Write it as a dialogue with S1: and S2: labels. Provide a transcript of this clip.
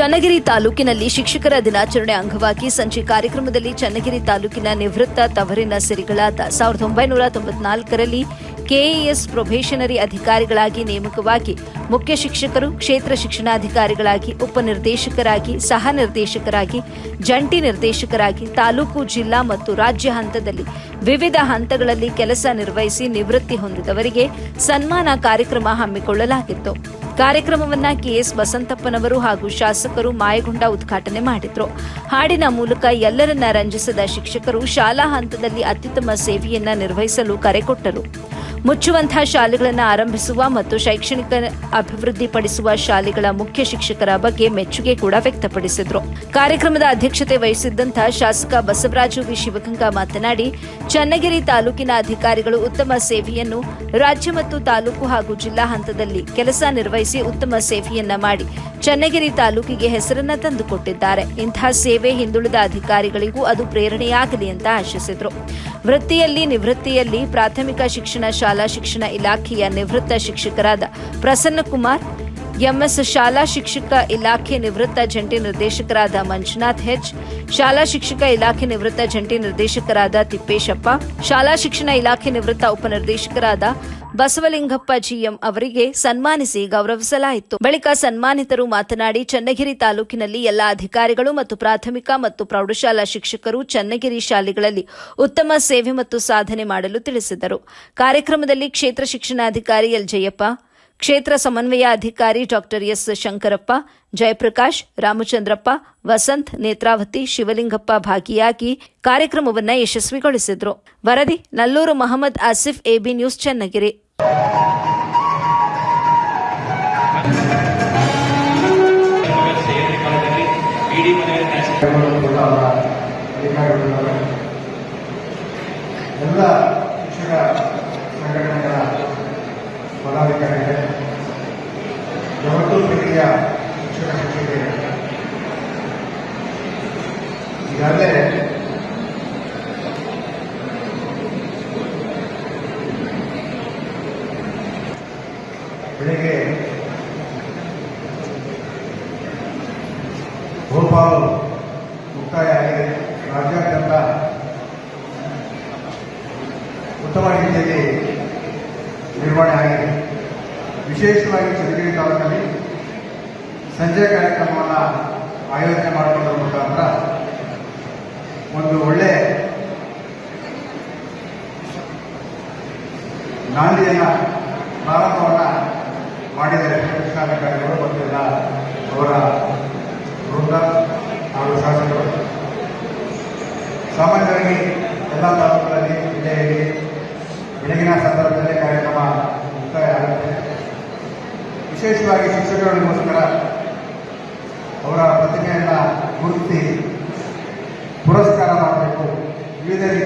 S1: ಚನ್ನಗಿರಿ ತಾಲೂಕಿನಲ್ಲಿ ಶಿಕ್ಷಕರ ದಿನಾಚರಣೆ ಅಂಗವಾಗಿ ಸಂಜೆ ಕಾರ್ಯಕ್ರಮದಲ್ಲಿ ಚನ್ನಗಿರಿ ತಾಲೂಕಿನ ನಿವೃತ್ತ ತವರಿನ ಸಿರಿಗಳಾದ ಸಾವಿರದ ಒಂಬೈನೂರ ತೊಂಬತ್ನಾಲ್ಕರಲ್ಲಿ ಕೆಎಎಸ್ ಪ್ರೊಬೇಷನರಿ ಅಧಿಕಾರಿಗಳಾಗಿ ನೇಮಕವಾಗಿ ಮುಖ್ಯ ಶಿಕ್ಷಕರು, ಕ್ಷೇತ್ರ ಶಿಕ್ಷಣಾಧಿಕಾರಿಗಳಾಗಿ, ಉಪನಿರ್ದೇಶಕರಾಗಿ ಸಹ ನಿರ್ದೇಶಕರಾಗಿ ಜಂಟಿ ನಿರ್ದೇಶಕರಾಗಿ, ತಾಲೂಕು, ಜಿಲ್ಲಾ ಮತ್ತು ರಾಜ್ಯ ಹಂತದಲ್ಲಿ ವಿವಿಧ ಹಂತಗಳಲ್ಲಿ ಕೆಲಸ ನಿರ್ವಹಿಸಿ ನಿವೃತ್ತಿ ಹೊಂದಿದವರಿಗೆ ಸನ್ಮಾನ ಕಾರ್ಯಕ್ರಮ ಹಮ್ಮಿಕೊಳ್ಳಲಾಗಿತ್ತು. ಕಾರ್ಯಕ್ರಮವನ್ನ ಕೆಎಸ್ ಬಸಂತಪ್ಪನವರು ಹಾಗೂ ಶಾಸಕರು ಮಾಯಗೊಂಡ ಉದ್ಘಾಟನೆ ಮಾಡಿದ್ರು. ಹಾಡಿನ ಮೂಲಕ ಎಲ್ಲರನ್ನ ರಂಜಿಸಿದ ಶಿಕ್ಷಕರು ಶಾಲಾ ಹಂತದಲ್ಲಿ ಅತ್ಯುತ್ತಮ ಸೇವೆಯನ್ನ ನಿರ್ವಹಿಸಲು ಕರೆ ಕೊಟ್ಟರು. ಮುಚ್ಚುವಂತಹ ಶಾಲೆಗಳನ್ನು ಆರಂಭಿಸುವ ಮತ್ತು ಶೈಕ್ಷಣಿಕ ಅಭಿವೃದ್ಧಿಪಡಿಸುವ ಶಾಲೆಗಳ ಮುಖ್ಯ ಶಿಕ್ಷಕರ ಬಗ್ಗೆ ಮೆಚ್ಚುಗೆ ಕೂಡ ವ್ಯಕ್ತಪಡಿಸಿದ್ರು. ಕಾರ್ಯಕ್ರಮದ ಅಧ್ಯಕ್ಷತೆ ವಹಿಸಿದ್ದಂತಹ ಶಾಸಕ ಬಸವರಾಜು ವಿ. ಶಿವಗಂಗಾ ಮಾತನಾಡಿ, ಚನ್ನಗಿರಿ ತಾಲೂಕಿನ ಅಧಿಕಾರಿಗಳು ಉತ್ತಮ ಸೇವೆಯನ್ನು ರಾಜ್ಯ ಮತ್ತು ತಾಲೂಕು ಹಾಗೂ ಜಿಲ್ಲಾ ಹಂತದಲ್ಲಿ ಕೆಲಸ ನಿರ್ವಹಿಸಿ ಉತ್ತಮ ಸೇವೆಯನ್ನ ಮಾಡಿ ಚನ್ನಗಿರಿ ತಾಲೂಕಿಗೆ ಹೆಸರನ್ನ ತಂದುಕೊಟ್ಟಿದ್ದಾರೆ. ಇಂತಹ ಸೇವೆ ಹಿಂದುಳಿದ ಅಧಿಕಾರಿಗಳಿಗೂ ಅದು ಪ್ರೇರಣೆಯಾಗಲಿ ಅಂತ ಆಶಿಸಿದರು. ವೃತ್ತಿಯಲ್ಲಿ ನಿವೃತ್ತಿಯಲ್ಲಿ ಪ್ರಾಥಮಿಕ ಶಿಕ್ಷಣ ಶಾಲಾ ಶಿಕ್ಷಣ ಇಲಾಖೆಯ ನಿವೃತ್ತ ಶಿಕ್ಷಕರಾದ ಪ್ರಸನ್ನಕುಮಾರ್ ಎಂಎಸ್ ಶಾಲಾ ಶಿಕ್ಷಕ ಇಲಾಖೆ ನಿವೃತ್ತ ಜಂಟಿ ನಿರ್ದೇಶಕರಾದ ಮಂಜುನಾಥ್ ಹೆಚ್, ಶಾಲಾ ಶಿಕ್ಷಕ ಇಲಾಖೆ ನಿವೃತ್ತ ಜಂಟಿ ನಿರ್ದೇಶಕರಾದ ತಿಪ್ಪೇಶಪ್ಪ, ಶಾಲಾ ಶಿಕ್ಷಣ ಇಲಾಖೆ ನಿವೃತ್ತ ಉಪನಿರ್ದೇಶಕರಾದ ಬಸವಲಿಂಗಪ್ಪ ಜಿಎಂ ಅವರಿಗೆ ಸನ್ಮಾನಿಸಿ ಗೌರವಿಸಲಾಯಿತು. ಬಳಿಕ ಸನ್ಮಾನಿತರು ಮಾತನಾಡಿ, ಚನ್ನಗಿರಿ ತಾಲೂಕಿನಲ್ಲಿ ಎಲ್ಲ ಅಧಿಕಾರಿಗಳು ಮತ್ತು ಪ್ರಾಥಮಿಕ ಮತ್ತು ಪ್ರೌಢಶಾಲಾ ಶಿಕ್ಷಕರು ಚನ್ನಗಿರಿ ಶಾಲೆಗಳಲ್ಲಿ ಉತ್ತಮ ಸೇವೆ ಮತ್ತು ಸಾಧನೆ ಮಾಡಲು ತಿಳಿಸಿದರು. ಕಾರ್ಯಕ್ರಮದಲ್ಲಿ ಕ್ಷೇತ್ರ ಶಿಕ್ಷಣಾಧಿಕಾರಿ ಎಲ್ ಜಯಪ್ಪ ಕ್ಷೇತ್ರ ಸಮನ್ವಯ ಅಧಿಕಾರಿ ಡಾಕ್ಟರ್ ಎಸ್ ಶಂಕರಪ್ಪ, ಜಯಪ್ರಕಾಶ್, ರಾಮಚಂದ್ರಪ್ಪ, ವಸಂತ್ ನೇತ್ರಾವತಿ, ಶಿವಲಿಂಗಪ್ಪ ಭಾಗಿಯಾಗಿ ಕಾರ್ಯಕ್ರಮವನ್ನು ಯಶಸ್ವಿಗೊಳಿಸಿದ್ರು. ವರದಿ ನಲ್ಲೂರು ಮಹಮ್ಮದ್ ಆಸಿಫ್, ಎಬಿ ನ್ಯೂಸ್ ಚನ್ನಗಿರಿ.
S2: ಎಲ್ಲ ಸಂಘಟನೆಗಳ ಪದಾಧಿಕಾರಿಗಳೇ ಪ್ರೀತಿಯ ಶಿಕ್ಷಕ ಶಿಕ್ಷಕಿಯರೇ ಈಗಾಗಲೇ ಬೆಳಿಗ್ಗೆ ಭೋಪಾಲ್ ಮುಕ್ತಾಯ ಆಗಿದೆ ರಾಜ್ಯಾದ್ಯಂತ ಉತ್ತಮ ರೀತಿಯಲ್ಲಿ ನಿರ್ವಹಣೆ ಆಗಿದೆ. ವಿಶೇಷವಾಗಿ ಚಂದ್ರಗಿರಿ ತಾಲೂಕಿನಲ್ಲಿ ಸಂಜೆ ಕಾರ್ಯಕ್ರಮವನ್ನು ಆಯೋಜನೆ ಮಾಡುವುದರ ಮುಖಾಂತರ ಒಂದು ಒಳ್ಳೆ ನಾಂದಿಯನ್ನು ಪ್ರಾರಂಭವನ್ನ ಮಾಡಿದರೆ ಶಿಕ್ಷಣಾಧಿಕಾರಿಗಳು ಮತ್ತು ಎಲ್ಲ ಅವರ ವೃಂದ ಹಾಗೂ ಶಾಸಕರು. ಸಾಮಾನ್ಯವಾಗಿ ಎಲ್ಲ ತಾಲೂಕುಗಳಲ್ಲಿ ಜಿಲ್ಲೆಯಲ್ಲಿ ಬೆಳಗಿನ ಸಂದರ್ಭದಲ್ಲಿ ಕಾರ್ಯಕ್ರಮ ಮುಕ್ತಾಯ ಆಗುತ್ತೆ. ವಿಶೇಷವಾಗಿ ಶಿಕ್ಷಕರಿಗೋಸ್ಕರ ಅವರ ಪ್ರತಿಭೆಯನ್ನು ಗುರುತಿ ಪುರಸ್ಕಾರ ಮಾಡಬೇಕು. ವಿವಿಧ